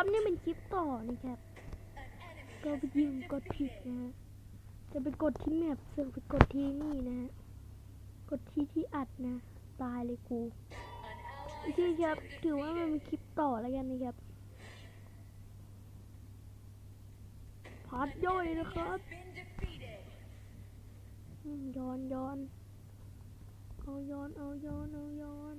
ครับนี่เป็นคลิปต่อนะครับก็ไปยิงกดผิดนะฮะจะไปกดที่แมปเสือกไปกดที่นี่นะฮะกดที่ที่อัดนะ ตายเลยกูโอเคครับถือว่ามันเป็นคลิปต่อแล้วกันนะครับพาร์ทย่อยนะครับย้อนย้อนเอาย้อนเอาย้อนเอาย้อน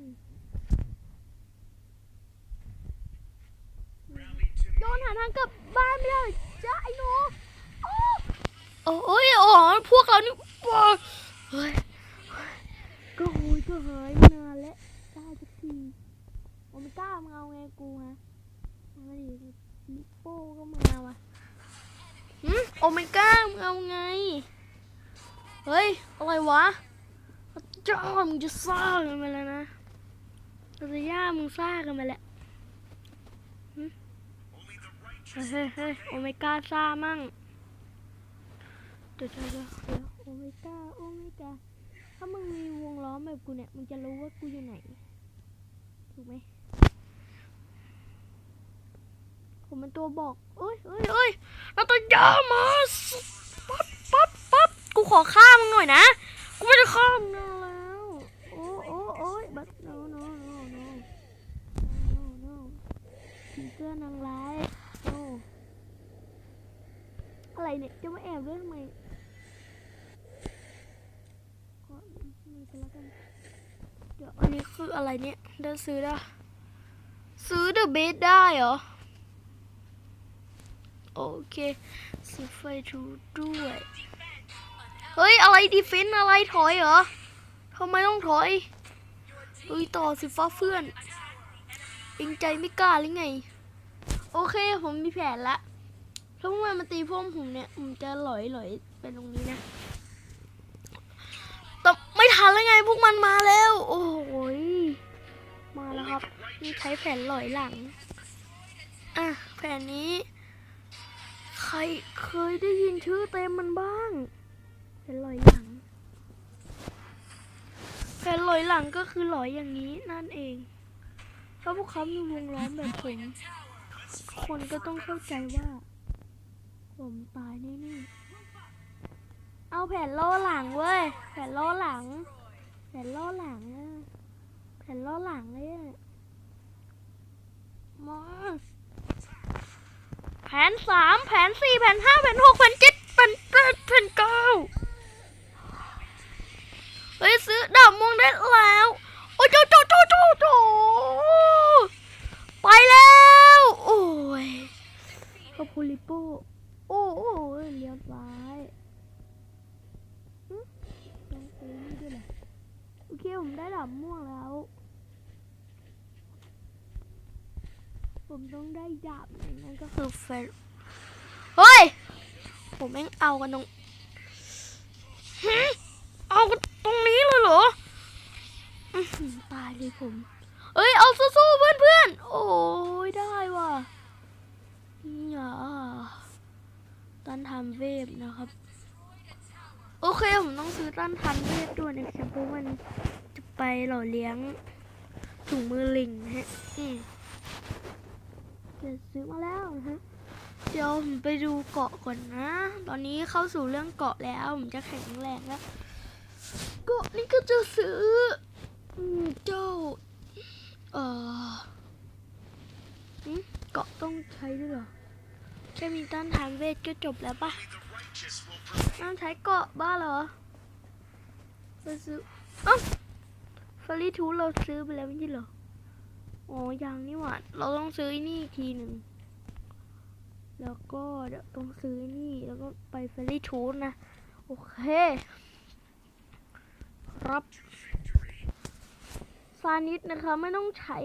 ย้อนหาทางกลับบ้านไม่ได้จ้าไอ้หนูโอ้โอ้โอ้ยพวกเรานี่ว้าเฮ้ยก็โหยก็หายมานานแล้วได้สักทีโอเมก้ามึงเอาไงกูฮะมาดิลิโป้ก็มาว่ะหืมโอเมก้ามึงเอาไง เฮ้ย อะไรวะจ้ามึงจะซ่างกันมาแล้วนะเราจะย่ามึงซ่างกันมาแล้วหึ เฮ้ยเฮ้ยโอเมก้าซ่ามั่งเดี๋ยวเดี๋ยวเดี๋ยวโอเมก้าโอเมก้าถ้ามึงมีวงล้อมแบบกูเนี่ยมึงจะรู้ว่ากูอยู่ไหนถูกไหมผมเป็นตัวบอกเอ้ยเอ้ยเอ้ยเราต้องยามาปั๊บปั๊บปั๊บกูขอฆ่ามึงหน่อยนะกูไม่ได้ฆ่ามึงแล้วโอ้โอ้โอ้ยบัด no no no no no no ผีเสื้อนางร้าย no อะไร เนี่ยจะมาแอบด้วยทำไมขอนี่ก็แล้วกันเดี๋ยวอันนี้คืออะไรเนี่ยเดินซื้อได้ซื้อเดอะเบสได้เหรอ โอเคซื้อไฟทูด้วย เฮ้ย อะไรดีเฟนต์อะไรถอยเหรอทำไมต้องถอยเฮ้ยต่อสิฟ้าเพื่อนเองใจไม่กล้าหรือไง โอเคผมมีแผนละ ถ้าพวกมันมาตีพวกผมเนี่ยผมจะหลอยหลอยไปตรงนี้นะแต่ไม่ทันแล้วไงพวกมันมาแล้ว โอ้ยมาแล้วครับนี่ใช้แผนหลอยหลังอะแผนนี้ ใครเคยได้ยินชื่อเต็มมันบ้างแผ่นลอยหลังแผ่นลอยหลังก็คือลอยอย่างนี้นั่นเองถ้าพวกเขามีวงล้อมแบบผมคนก็ต้องเข้าใจว่า ผมตายแน่ๆเอาแผ่นโล้อหลังเว้ย แผ่นโล้อหลัง แผ่นโล้อหลังอะแผ่นโล้อหลังเลยอะมาแผนสามแผนสี่แผนห้าแผนหกแผนเจ็ดแผนแปดแผนเก้าเฮ้ยซื้อดาบม่วงได้แล้ว โอ้ยโจโจโจโจโจไปแล้ว โอ้ยขอบคุณลิปโป้โอ้โอ้ยเลี้ยวซ้ายหึต้องซื้อนี่ด้วยเหรอโอเคผมได้ดาบม่วงแล้ว ผมต้องไดาบนึ่งนั่นก็คือเฟรเฮ้ย ผมแม่งเอากันตรงเอากันตรงนี้เลยเหรอตายเลยผม เอ้ย เอาสู้ๆเพื่อนๆ โอ้ยได้ว่ะนี่อะตันทำเวฟนะครับ โอเค ผมต้องซื้อตันทันเวฟด้วยนะครับเพราะมันจะไปหล่อเลี้ยงถุงมือลิงฮะ อืม เดี๋ยวซื้อมาแล้วนะฮะเดี๋ยวผมไปดูเกาะก่อนนะ ตอนนี้เข้าสู่เรื่องเกาะแล้วผมจะแข็งแรงแล้วเกาะนี่ก็จะซื้อเจ้าเอ่อเกาะต้องใช้ด้วยเหรอแค่มีต้านทานเวทก็จบแล้วปะต้านใช้เกาะบ้าเหรอไปซื้ออ้าฟารีทูเราซื้อไปแล้วไม่ใช่เหรอ อ๋อยังนี่หว่า เราต้องซื้ออนี่ทีหนึ่ง แล้วก็เดี๋ยวต้องซื้ออนี่แล้วก็ไปเฟรลี่ทูนนะ โอเค ครับซานิสนะคะไม่ต้องใช้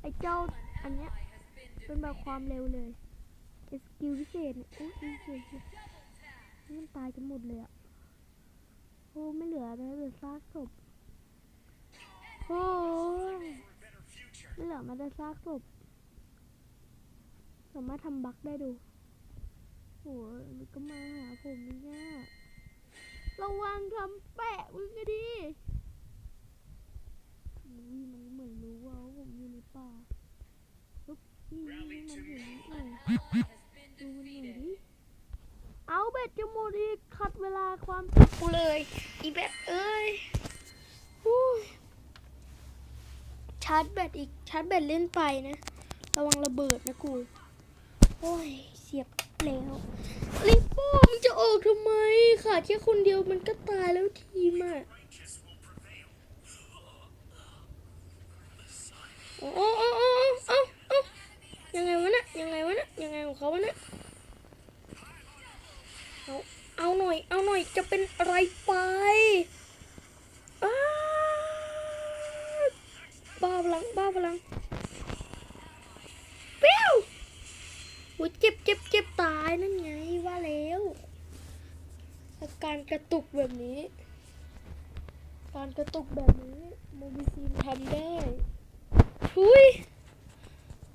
ไอ้เจ้าอันเนี้ย เป็นแบบความเร็วเลยสกิลพิเศษโอ้ยพิเศษนี่มันตายกันหมดเลยอะโอ้ไม่เหลือเลยเหลือซากศพโอ้ นี่เหลือมันจะซากศพสามารถทำบั๊กได้ดูโหมันก็มาหาผมเนี่ยระวังทำแปะมึงก็ดีอุ้ยมันเหมือนรู้ว่าผมอยู่ในป่าปุ๊บนี่ ดูมันหน่อยดิเอาเบ็ดจะหมดอีกขัดเวลาความสุขกูเลย อีเบ็ดเอ้ยอู้ยชาร์จแบตอี แบตเล่นไปนะ ระวังระเบิดนะกู โอ้ย เสียบแล้วลิปโป้มึงจะออกทำไมขาดแค่คนเดียวมันก็ตายแล้วทีมอะโอ้โอ้โอ้โอ้โอ้โอ้ยังไงวะเนะยังไงวะเนะยังไงของเขาวะเนะเอาเอาหน่อย เอาหน่อยจะเป็นอะไรไปบ้าพลังบ้าพลัง ปี้วโอ้ยเจ็บเจ็บเจ็บตายนั่นไงว่าแล้วอาการกระตุกแบบนี้ การกระตุกแบบนี้โมบิซินทำได้ทุย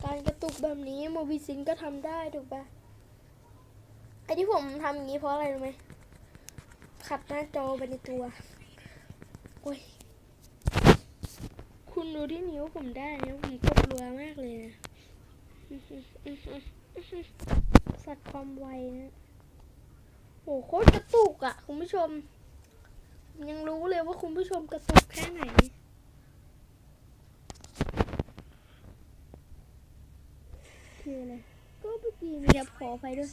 การกระตุกแบบนี้โมบิซินก็ทำได้ถูกปะไอที่ผมทำอย่างนี้เพราะอะไรรู้ไหมขัดหน้าจอไปในตัวโอ้ยคุณดูที่นิ้วผมได้นะผมกดรัวมากเลยนะ สัตว์ความไวนะโหโคตรกระตุกอะคุณผู้ชม ยังรู้เลยว่าคุณผู้ชมกระตุกแค่ไหน คืออะไร ก็เมื่อกี้มีรับขอไปด้วย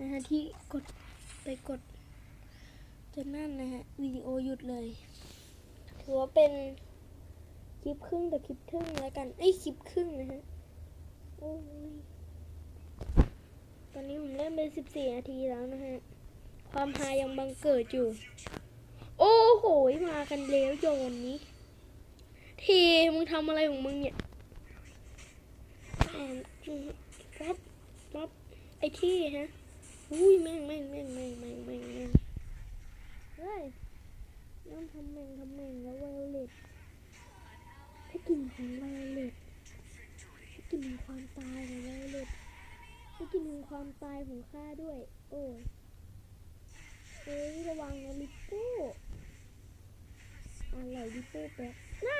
นะฮะที่กดไปกดจนนั่นนะฮะวิดีโอหยุดเลย ถือว่าเป็นคลิปครึ่งแต่คลิปครึ่งแล้วกัน เอ้ยคลิปครึ่งนะฮะ อ้ยตอนนี้ผมเล่นไปสิบสี่นาทีแล้วนะฮะ ความฮายังบังเกิดอยู่ โอ้โหมากันเร็วโยนนี้ ทีมึงทำอะไรของมึงเนี่ยแอนปั๊บปั๊บไอที่ฮะ อุ้ยแม่งแม่งแม่งแม่งแม่งแม่งแม่งเฮ้ยน้ำทำแม่งทำแม่งแล้วไวโอเลตให้กินของไวโอเลต ให้กินถึงความตายของเราเลยให้กินถึงความตายของข้าด้วย โอ้ยเอ้ยระวังนะลิปโป้อะไรลิปโป้แป๊บนะ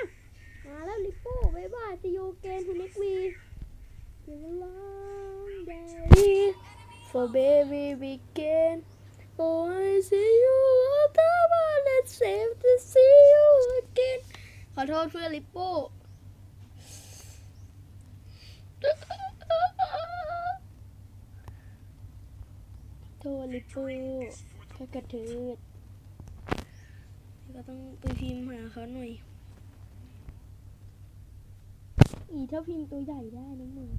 มาแล้วลิปโป้บายบายซีโยเกนทูน็กวีเดี๋ยวลองเดย์ for baby weekend oh I see you all the while let's save to see you again ขอโทษเพื่อนลิปโป้ โทษลิปโป้ถ้ากระเทิดก็ต้องไปพิมพ์หาเขาหน่อย อีถ้าพิมพ์ตัวใหญ่ได้นะมึง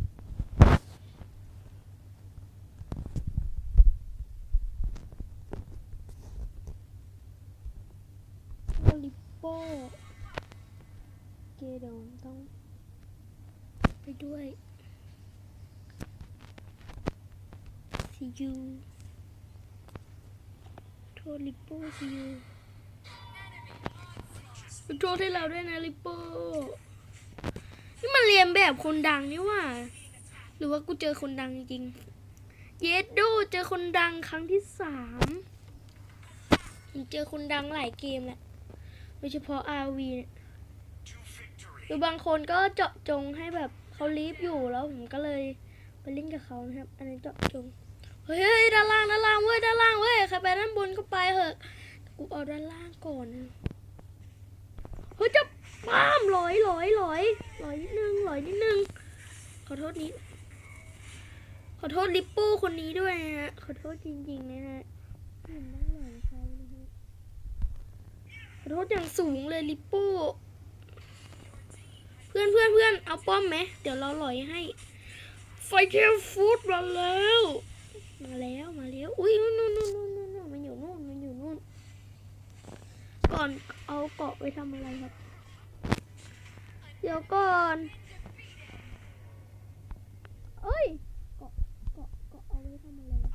ลิปโป้เกโดนต้องไปด้วย see you โทษลิปโป้ see you โทษให้เราด้วยนะลิปโป้ นี่มันเรียนแบบคนดังนี่ว่า หรือว่ากูเจอคนดังจริงเยดโดเจอคนดังครั้งที่สามผมเจอคนดังหลายเกมแหละโดยเฉพาะ RV เนี่ยหรือบางคนก็เจาะจงให้แบบเขาลีฟอยู่แล้วผมก็เลยไปเล่นกับเขานะครับ อันนี้เจาะจง เฮ้ยด้านล่างด้านล่างเว้ยด้านล่างเว้ยใครไปด้านบนก็ไปเถอะกูเอาด้านล่างก่อนเฮ้ยจะป้ามลอยลอยลอยลอยนิดนึงลอยนิดนึงขอโทษนี้ขอโทษลิปปูคนนี้ด้วยนะฮะขอโทษจริงๆนะฮะเห็นด้านหลังเขานะฮะขอโทษอย่างสูงเลยลิปปูเพื่อนเพื่อนเพื่อนเอาป้อมไหมเดี๋ยวเราลอยให้ไฟเทลฟูดมาแล้ว มาแล้วมาแล้วอุ้ยนู่นนู่นนู่นนู่นนู่นมันอยู่นู่นมันอยู่นู่นก่อนเอาเกาะไปทำอะไรครับ เดี๋ยวก่อนเอ้ยเกาะเกาะเกาะเอาไว้ทำอะไรวะ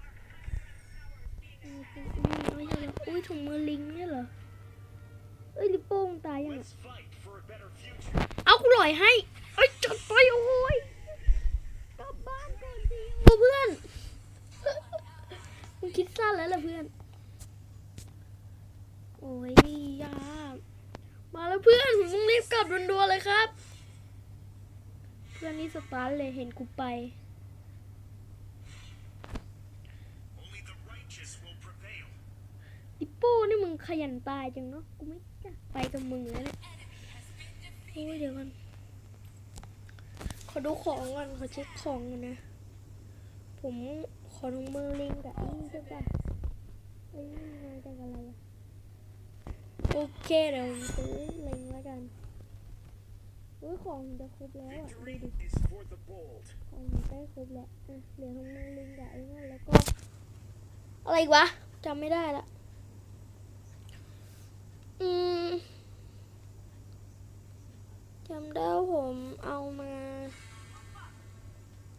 อุ้ยไม่ใช่แล้วอุ้ยถุงมือลิงเนี่ยเหรอเอ้ยลิปโป้งตายยังเอากูลอยให้เอ้ยจัดไปโอ้ยกลับบ้านก่อนสิเพื่อน มึงคิดสั้นแล้วล่ะเพื่อน โอ้ยยามาแล้วเพื่อนมึงรีบกลับด่วนๆเลยครับ เพื่อนนี่สตาร์เลยเห็นกูไปดิปโป้นี่มึงขยันตายจังเนาะกูไม่กล้าไปกับมึงแล้วเนี่ยโอ้ยเดี๋ยวกัอนขอดูของก่อนขอเช็คของก่อนนะ ผม ขอลงมือลิงกับไอ้นี่ใช่ปะไอ้นี่มาจากอะไรอะโอเคเดี๋ยวผมซื้อลิงแล้วกันอุ้ยของจะครบแล้วอะดูดิ is for the bold. ของใกล้ครบแล้วอะเหลือลงมือลิงกับไอ้นั่นแล้วก็ อะไรอีกวะจำไม่ได้ละอืมจำได้ว่าผมเอามา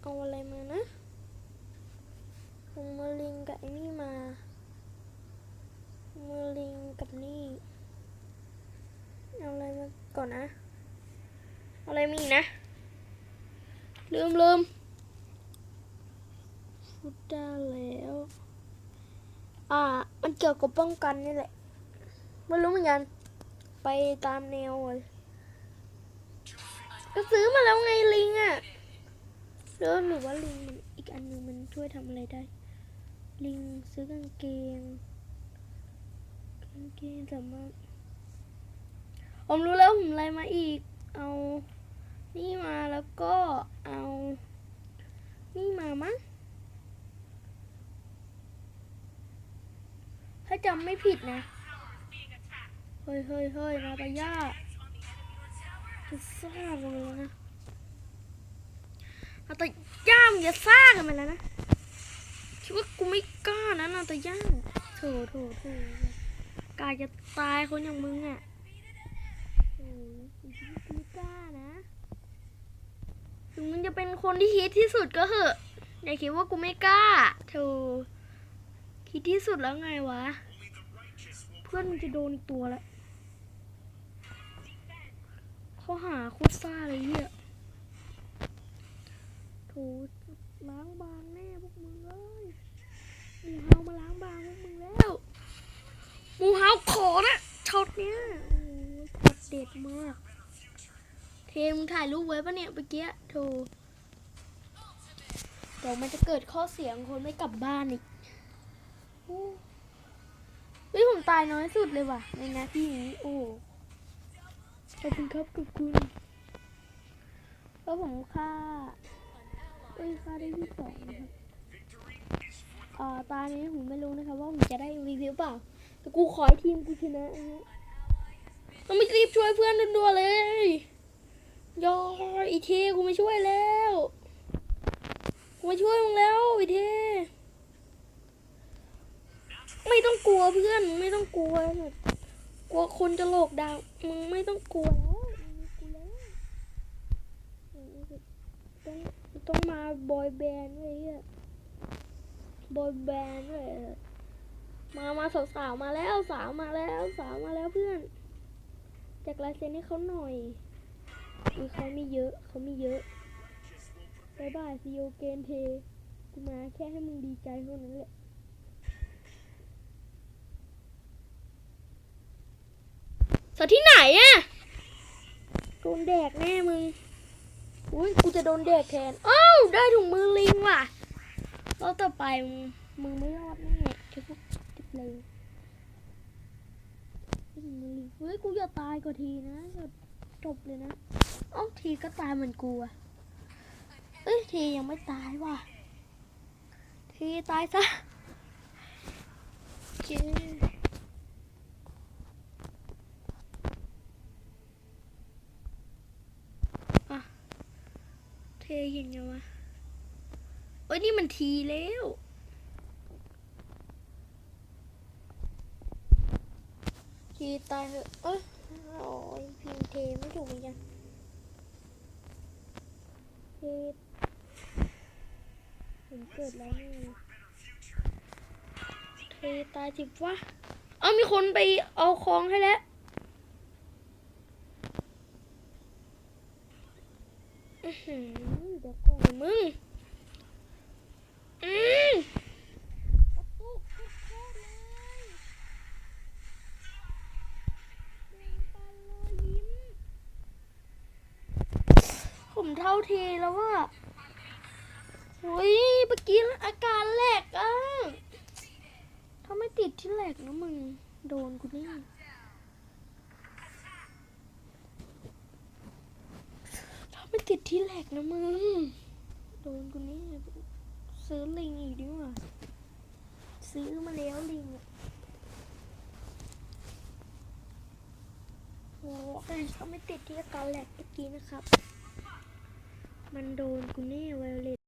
เอาอะไรมานะผมมาลิงกับไอ้นี่มามาลิงกับนี่ เอาอะไรมาก่อนนะ เอาอะไรมีกนะ ลืมลืมพูดได้แล้ว อ่า มันเกี่ยวกับป้องกันนี่แหละไม่รู้เหมือนกัน ไปตามแนวเลยก็ซื้อมาแล้วไงลิงอะ่ะหรือหรือว่าลิงมันอีกอันหนึงมันช่วยทำอะไรได้ ลิงซื้อกางเกงกางเกงสามารถผมรู้แล้วผมอะไรมาอีก เอา นี่มาแล้วก็เอา นี่มามั้ง ถ้าจำไม่ผิดนะ เฮ้ยเฮ้ยเฮ้ยนาตาย่าจะซ่าหมดเลยนะนาตาย่ามึงจะซ่ากันไปแล้วนะคิดว่ากูไม่กล้านะนาตาย่าโถโถโถกายจะตายคนอย่างมึงอะโอ้ยกูไม่กล้านะถึงมึงจะเป็นคนที่ฮิตที่สุดก็เหอะอย่าคิดว่ากูไม่กล้าโถ ฮิตที่สุดแล้วไงวะ เพื่อนมึงจะโดนตัวแล้วข้อหาโคตรซ่าเลยเฮียโถล้างบางแน่พวกมึงเอ้ยมูเฮามาล้างบางพวกมึงแล้วมูเฮาขอนะช็อตเนี้ยโอ้ช็อตเด็ดมาก เทมถ่ายรูปไว้ปะเนี่ยเมื่อกี้โถเดี๋ยวมันจะเกิดข้อเสียงคนไม่กลับบ้านอีก เฮ้ยผมตายน้อยสุดเลยว่ะ ในนาทีนี้ โอ้ขอบคุณครับขอบคุณแล้วผมฆ่าเอ้ยฆ่าได้ที่สองนะครับอ่าตานี้ผมไม่รู้นะครับว่าผมจะได้รีวิวเปล่า แต่กูขอให้ทีมกูชนะนะฮะต้องไม่รีบช่วยเพื่อนด่วนๆเลยยออีเทกูไม่ช่วยแล้ว กูไม่ช่วยมึงแล้วอีเท ไม่ต้องกลัวเพื่อนไม่ต้องกลัวแบบกลัวคนจะโลกดาวมึงไม่ต้องกลัวแล้วมึงกลัวแล้วต้องต้องมาบอยแบนด์เลยอะบอยแบนด์เลยมามาสาวสาวมาแล้วสาวมาแล้วสาวมาแล้วเพื่อนจากลายเซ็นให้เขาหน่อยอุ้ยเขามีเยอะเขามีเยอะบายบายซีโอเกนเทกูมาแค่ให้มึงดีใจเท่านั้นแหละ สที่ไหนอะโดนแดกแน่มึง อุ้ยกูจะโดนแดกแทนอ้าวได้ถุงมือลิงว่ะแล้วต่อไปมึงมึงไม่รอดแน่แค่พวกติดเลยถุงมือลิงเฮ้ยกูอย่าตายก่อนทีนะจะจบเลยนะเอ้าทีก็ตายเหมือนกูอะเอ้ยทียังไม่ตายว่ะทีตายซะโอเค เทเห็นยังวะเอ้ยนี่มันทีแล้วทีตายเหอะเอ้โอ้ยพิมเทไม่ถูกเหมือนกันเทผมเกิดแล้วนี่เทตายจิบวะ เอามีคนไปเอาของให้แล้ว อื้อหือ เดี๋ยวก่อนมึงอืมกระตุกโคตรๆเลยแบ่งปันรอยยิ้ม ผมเท่าทีแล้วว่าโอ้ยเมื่อกี้อาการแหลกอะทำไมติดที่แหลกนะมึง โดนกูนี่ถ้าไม่ ติดที่แหลกนะมึง โดนกูนี่ซื้อลิงอีกดีกว่า ซื้อมาแล้วลิงอะโอ้แต่ถ้าไม่ติดที่การแหลกเมื่อกี้นะครับ มันโดนกูนี่ไวเลต